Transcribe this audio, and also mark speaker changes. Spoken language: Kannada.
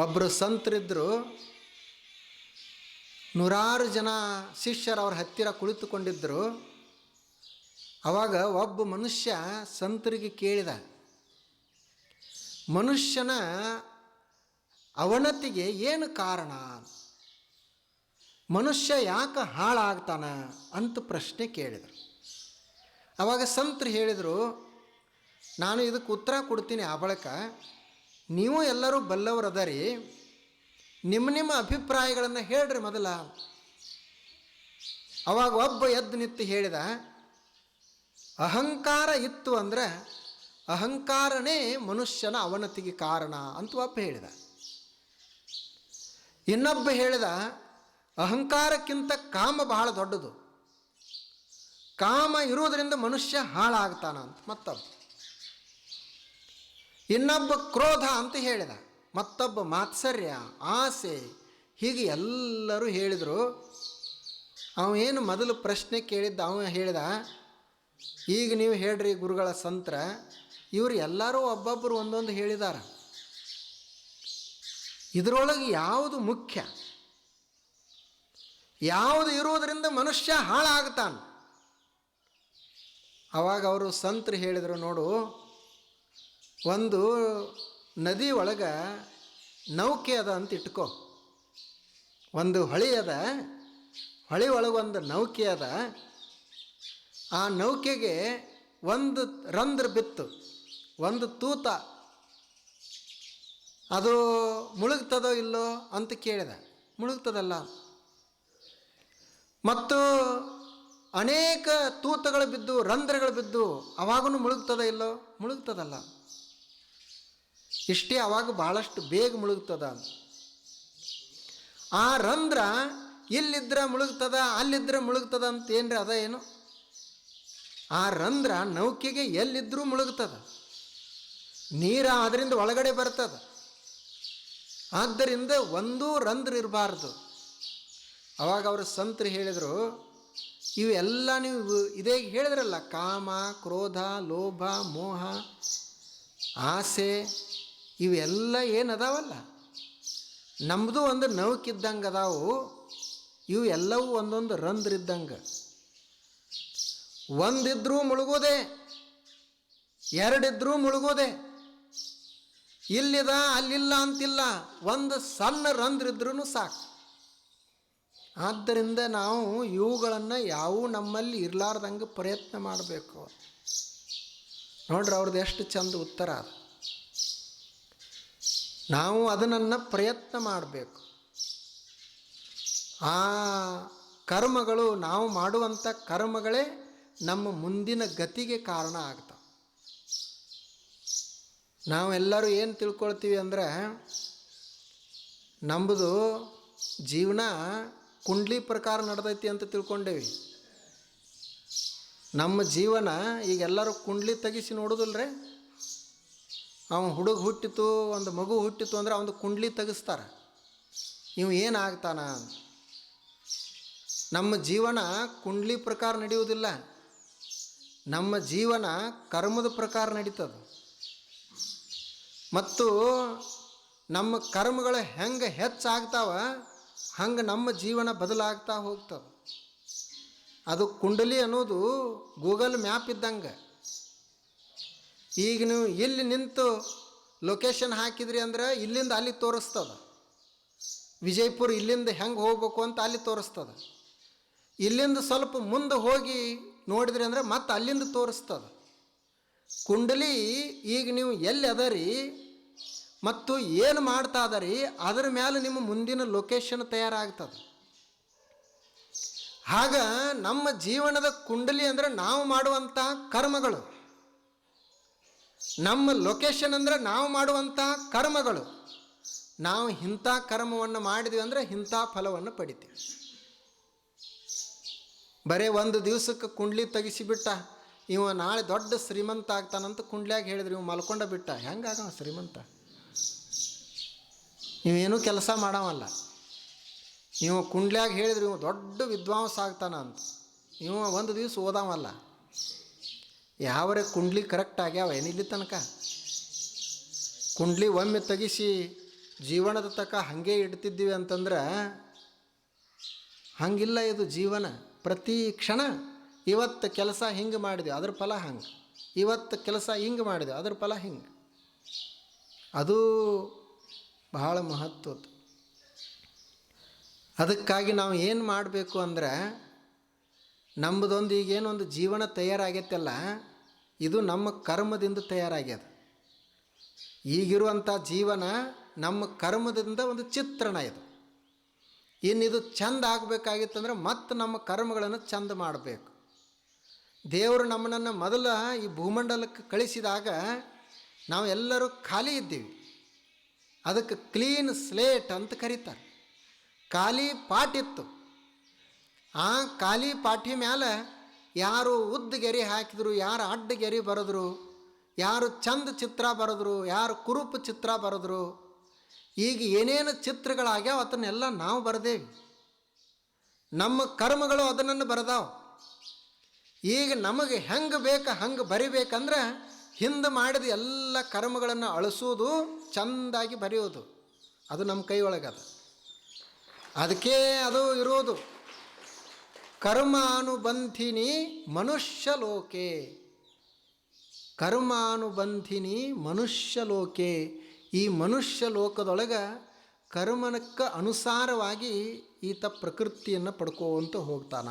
Speaker 1: ಒಬ್ಬರು ಸಂತರಿದ್ದರು ನೂರಾರು ಜನ ಶಿಷ್ಯರು ಅವ್ರ ಹತ್ತಿರ ಕುಳಿತುಕೊಂಡಿದ್ದರು ಆವಾಗ ಒಬ್ಬ ಮನುಷ್ಯ ಸಂತರಿಗೆ ಕೇಳಿದ, ಮನುಷ್ಯನ ಅವನತಿಗೆ ಏನು ಕಾರಣ? ಮನುಷ್ಯ ಯಾಕೆ ಹಾಳಾಗ್ತಾನ? ಅಂತ ಪ್ರಶ್ನೆ ಕೇಳಿದರು. ಆವಾಗ ಸಂತರು ಹೇಳಿದರು, ನಾನು ಇದಕ್ಕೆ ಉತ್ತರ ಕೊಡ್ತೀನಿ ಆ ಬಳಿಕ. ನೀವು ಎಲ್ಲರೂ ಬಲ್ಲವರದರಿ, ನಿಮ್ಮ ನಿಮ್ಮ ಅಭಿಪ್ರಾಯಗಳನ್ನು ಹೇಳ್ರಿ ಮೊದಲ. ಅವಾಗ ಒಬ್ಬ ಎದ್ದು ನಿಂತು ಹೇಳಿದ, ಅಹಂಕಾರ ಇತ್ತು ಅಂದರೆ ಅಹಂಕಾರನೇ ಮನುಷ್ಯನ ಅವನತಿಗೆ ಕಾರಣ ಅಂತ ಒಬ್ಬ ಹೇಳಿದ. ಇನ್ನೊಬ್ಬ ಹೇಳಿದ, ಅಹಂಕಾರಕ್ಕಿಂತ ಕಾಮ ಬಹಳ ದೊಡ್ಡದು. ಕಾಮ ಇರುವುದರಿಂದ ಮನುಷ್ಯ ಹಾಳಾಗ್ತಾನ ಅಂತ ಮತ್ತೊಬ್ಬ. ಇನ್ನೊಬ್ಬ ಕ್ರೋಧ ಅಂತ ಹೇಳಿದ. ಮತ್ತೊಬ್ಬ ಮಾತ್ಸರ್ಯ, ಆಸೆ, ಹೀಗೆ ಎಲ್ಲರೂ ಹೇಳಿದರು. ಅವ ಏನು ಮೊದಲು ಪ್ರಶ್ನೆ ಕೇಳಿದ್ದ, ಅವ ಹೇಳಿದ, ಈಗ ನೀವು ಹೇಳ್ರಿ ಗುರುಗಳ ಸಂತ್ರ. ಇವರು ಎಲ್ಲರೂ ಒಬ್ಬೊಬ್ಬರು ಒಂದೊಂದು ಹೇಳಿದಾರ. ಇದರೊಳಗೆ ಯಾವುದು ಮುಖ್ಯ? ಯಾವುದು ಇರುವುದರಿಂದ ಮನುಷ್ಯ ಹಾಳಾಗ್ತಾನೆ? ಅವಾಗ ಅವರು ಸಂತ್ರ ಹೇಳಿದರು, ನೋಡು ಒಂದು ನದಿ ಒಳಗೆ ನೌಕೆ ಅದ ಅಂತ ಇಟ್ಕೋ. ಒಂದು ಹೊಳೆ ಅದ, ಹೊಳೆ ಒಳಗೆ ಒಂದು ನೌಕೆ ಅದ. ಆ ನೌಕೆಗೆ ಒಂದು ರಂಧ್ರ ಬಿತ್ತು, ಒಂದು ತೂತ. ಅದು ಮುಳುಗ್ತದೋ ಇಲ್ಲೋ ಅಂತ ಕೇಳಿದ. ಮುಳುಗ್ತದಲ್ಲ. ಮತ್ತು ಅನೇಕ ತೂತಗಳು ಬಿದ್ದು, ರಂಧ್ರಗಳು ಬಿದ್ದು ಅವಾಗೂ ಮುಳುಗ್ತದ ಇಲ್ಲೋ? ಮುಳುಗ್ತದಲ್ಲ. ಇಷ್ಟೇ ಅವಾಗ ಭಾಳಷ್ಟು ಬೇಗ ಮುಳುಗ್ತದ. ಆ ರಂಧ್ರ ಇಲ್ಲಿದ್ರೆ ಮುಳುಗ್ತದ, ಅಲ್ಲಿದ್ರೆ ಮುಳುಗ್ತದ ಅಂತ ಏನ್ರಿ ಅದ ಏನು? ಆ ರಂಧ್ರ ನೌಕೆಗೆ ಎಲ್ಲಿದ್ದರೂ ಮುಳುಗ್ತದ. ನೀರ ಅದರಿಂದ ಒಳಗಡೆ ಬರ್ತದ. ಆದ್ದರಿಂದ ಒಂದೂ ರಂಧ್ರ ಇರಬಾರ್ದು. ಅವಾಗ ಅವರು ಸಂತರು ಹೇಳಿದರು, ಇವೆಲ್ಲ ನೀವು ಇದೇ ಹೇಳಿದ್ರಲ್ಲ, ಕಾಮ, ಕ್ರೋಧ, ಲೋಭ, ಮೋಹ, ಆಸೆ ಇವೆಲ್ಲ ಏನು ಅದಾವಲ್ಲ ನಮ್ಮದು ಒಂದು ನೌಕಿದ್ದಂಗೆ ಅದಾವು ಇವು ಎಲ್ಲವೂ ಒಂದೊಂದು ರಂಧ್ರ ಇದ್ದಂಗೆ ಒಂದಿದ್ರೂ ಮುಳುಗೋದೆ, ಎರಡಿದ್ರೂ ಮುಳುಗೋದೆ. ಇಲ್ಲಿದ, ಅಲ್ಲಿಲ್ಲ ಅಂತಿಲ್ಲ, ಒಂದು ಸಣ್ಣ ರಂಧ್ರ ಇದ್ರೂ ಸಾಕು. ಆದ್ದರಿಂದ ನಾವು ಇವುಗಳನ್ನು ಯಾವೂ ನಮ್ಮಲ್ಲಿ ಇರಲಾರ್ದಂಗೆ ಪ್ರಯತ್ನ ಮಾಡಬೇಕು. ನೋಡ್ರಿ ಅವ್ರದ್ದು ಎಷ್ಟು ಚಂದ ಉತ್ತರ ಅದು. ನಾವು ಅದನ್ನು ಪ್ರಯತ್ನ ಮಾಡಬೇಕು. ಆ ಕರ್ಮಗಳು ನಾವು ಮಾಡುವಂಥ ಕರ್ಮಗಳೇ ನಮ್ಮ ಮುಂದಿನ ಗತಿಗೆ ಕಾರಣ ಆಗ್ತಾವೆ. ನಾವೆಲ್ಲರೂ ಏನು ತಿಳ್ಕೊಳ್ತೀವಿ ಅಂದರೆ ನಮ್ಮದು ಜೀವನ ಕುಂಡ್ಲಿ ಪ್ರಕಾರ ನಡೆದೈತಿ ಅಂತ ತಿಳ್ಕೊಂಡೇವಿ. ನಮ್ಮ ಜೀವನ ಈಗ ಎಲ್ಲರೂ ಕುಂಡ್ಲಿ ತೆಗಿಸಿ ನೋಡೋದಿಲ್ರಿ? ಅವ ಹುಡುಗ ಹುಟ್ಟಿತು, ಒಂದು ಮಗು ಹುಟ್ಟಿತು ಅಂದ್ರೆ ಅವನು ಕುಂಡ್ಲಿ ತೆಗೆಸ್ತಾರೆ. ಇವು ಏನಾಗ್ತಾನ ನಮ್ಮ ಜೀವನ ಕುಂಡ್ಲಿ ಪ್ರಕಾರ ನಡೆಯುವುದಿಲ್ಲ. ನಮ್ಮ ಜೀವನ ಕರ್ಮದ ಪ್ರಕಾರ ನಡೀತದೆ. ಮತ್ತು ನಮ್ಮ ಕರ್ಮಗಳು ಹೆಂಗೆ ಹೆಚ್ಚಾಗ್ತಾವ, ಹಂಗೆ ನಮ್ಮ ಜೀವನ ಬದಲಾಗ್ತಾ ಹೋಗ್ತದೆ. ಅದು ಕುಂಡಲಿ ಅನ್ನೋದು ಗೂಗಲ್ ಮ್ಯಾಪ್ ಇದ್ದಂಗೆ. ಈಗ ನೀವು ಇಲ್ಲಿ ನಿಂತು ಲೊಕೇಶನ್ ಹಾಕಿದ್ರಿ ಅಂದ್ರೆ ಇಲ್ಲಿಂದ ಅಲ್ಲಿ ತೋರಿಸ್ತದ. ವಿಜಯಪುರ ಇಲ್ಲಿಂದ ಹೆಂಗೆ ಹೋಗ್ಬೇಕು ಅಂತ ಅಲ್ಲಿ ತೋರಿಸ್ತದ. ಇಲ್ಲಿಂದ ಸ್ವಲ್ಪ ಮುಂದೆ ಹೋಗಿ ನೋಡಿದ್ರಿ ಅಂದ್ರೆ ಮತ್ತೆ ಅಲ್ಲಿಂದ ತೋರಿಸ್ತದ. ಕುಂಡಲಿ ಈಗ ನೀವು ಎಲ್ಲಿ ಅದರಿ ಮತ್ತು ಏನು ಮಾಡ್ತಾ ಅದರಿ ಅದರ ಮೇಲೆ ನಿಮ್ಮ ಮುಂದಿನ ಲೊಕೇಶನ್ ತಯಾರಾಗ್ತದೆ. ಆಗ ನಮ್ಮ ಜೀವನದ ಕುಂಡಲಿ ಅಂದರೆ ನಾವು ಮಾಡುವಂಥ ಕರ್ಮಗಳು. ನಮ್ಮ ಲೊಕೇಶನ್ ಅಂದರೆ ನಾವು ಮಾಡುವಂಥ ಕರ್ಮಗಳು. ನಾವು ಇಂಥ ಕರ್ಮವನ್ನು ಮಾಡಿದ್ವಿ ಅಂದರೆ ಇಂಥ ಫಲವನ್ನು ಪಡಿತೀವಿ. ಬರೀ ಒಂದು ದಿವಸಕ್ಕೆ ಕುಂಡ್ಲಿ ತೆಗಿಸಿಬಿಟ್ಟ ಇವ ನಾಳೆ ದೊಡ್ಡ ಶ್ರೀಮಂತ ಆಗ್ತಾನಂತ ಕುಂಡ್ಲ್ಯಾಗ ಹೇಳಿದ್ರಿ, ಇವ ಮಲ್ಕೊಂಡ ಬಿಟ್ಟ ಹೆಂಗಾಗವ ಶ್ರೀಮಂತ? ಇವೇನೂ ಕೆಲಸ ಮಾಡವಲ್ಲ. ಇವ ಕುಂಡ್ಲ್ಯಾಗ ಹೇಳಿದ್ರಿ, ಇವ ದೊಡ್ಡ ವಿದ್ವಾಂಸ ಆಗ್ತಾನ ಅಂತ. ಇವ ಒಂದು ದಿವಸ ಓದಾವಲ್ಲ. ಯಾವರೇ ಕುಂಡ್ಲಿ ಕರೆಕ್ಟ್ ಆಗ್ಯಾವ ಏನಿಲ್ಲ ತನಕ? ಕುಂಡ್ಲಿ ಒಮ್ಮೆ ತೆಗಿಸಿ ಜೀವನದ ತಕ್ಕ ಹಾಗೆ ಇಡ್ತಿದ್ದೀವಿ ಅಂತಂದ್ರೆ ಹಂಗಿಲ್ಲ ಇದು ಜೀವನ. ಪ್ರತಿ ಕ್ಷಣ ಇವತ್ತು ಕೆಲಸ ಹಿಂಗೆ ಮಾಡಿದೆವು, ಅದ್ರ ಫಲ ಹಂಗೆ. ಇವತ್ತು ಕೆಲಸ ಹಿಂಗೆ ಮಾಡಿದೆವು, ಅದ್ರ ಫಲ ಹಿಂಗೆ. ಅದು ಬಹಳ ಮಹತ್ವದ್ದು ಅದಕ್ಕಾಗಿ ನಾವು ಏನು ಮಾಡಬೇಕು ಅಂದ್ರೆ ನಮ್ಮದೊಂದು ಈಗೇನೊಂದು ಜೀವನ ತಯಾರಾಗೈತಲ್ಲ ಇದು ನಮ್ಮ ಕರ್ಮದಿಂದ ತಯಾರಾಗ್ಯದ. ಈಗಿರುವಂಥ ಜೀವನ ನಮ್ಮ ಕರ್ಮದಿಂದ ಒಂದು ಚಿತ್ರಣ ಇದು. ಇನ್ನಿದು ಚಂದ ಆಗಬೇಕಾಗಿತ್ತಂದ್ರೆ ಮತ್ತೆ ನಮ್ಮ ಕರ್ಮಗಳನ್ನು ಚಂದ ಮಾಡಬೇಕು. ದೇವರು ನಮ್ಮನ್ನು ಮೊದಲ ಈ ಭೂಮಂಡಲಕ್ಕೆ ಕಳಿಸಿದಾಗ ನಾವು ಎಲ್ಲರೂ ಖಾಲಿ ಇದ್ದೀವಿ. ಅದಕ್ಕೆ ಕ್ಲೀನ್ ಸ್ಲೇಟ್ ಅಂತ ಕರೀತಾರೆ. ಖಾಲಿ ಪಾಟಿತ್ತು ಆ ಖಾಲಿ ಪಾಠಿ ಮ್ಯಾಲೆ ಯಾರು ಉದ್ದ ಗೆರೆ ಹಾಕಿದ್ರು, ಯಾರು ಅಡ್ಡ ಗೆರೆ ಬರೆದ್ರು, ಯಾರು ಚಂದ ಚಿತ್ರ ಬರೆದ್ರು, ಯಾರು ಕುರುಪು ಚಿತ್ರ ಬರೆದ್ರು, ಈಗ ಏನೇನು ಚಿತ್ರಗಳಾಗ್ಯಾವ ಅದನ್ನೆಲ್ಲ ನಾವು ಬರೆದೇವಿ. ನಮ್ಮ ಕರ್ಮಗಳು ಅದನ್ನು ಬರೆದಾವ. ಈಗ ನಮಗೆ ಹೆಂಗೆ ಬೇಕು, ಹಂಗೆ ಬರಿಬೇಕಂದ್ರೆ ಹಿಂದೆ ಮಾಡಿದ ಎಲ್ಲ ಕರ್ಮಗಳನ್ನು ಅಳಿಸೋದು, ಚಂದಾಗಿ ಬರೆಯೋದು. ಅದು ನಮ್ಮ ಕೈ ಒಳಗದ ಅದಕ್ಕೆ ಅದು ಇರೋದು. ಕರ್ಮಾನುಬಂಧಿನಿ ಮನುಷ್ಯ ಲೋಕೆ ಕರ್ಮಾನುಬಂಧಿನಿ ಮನುಷ್ಯ ಲೋಕೆ ಈ ಮನುಷ್ಯ ಲೋಕದೊಳಗೆ ಕರ್ಮನಕ್ಕೆ ಅನುಸಾರವಾಗಿ ಈತ ಪ್ರಕೃತಿಯನ್ನು ಪಡ್ಕೋವಂತ ಹೋಗ್ತಾನ.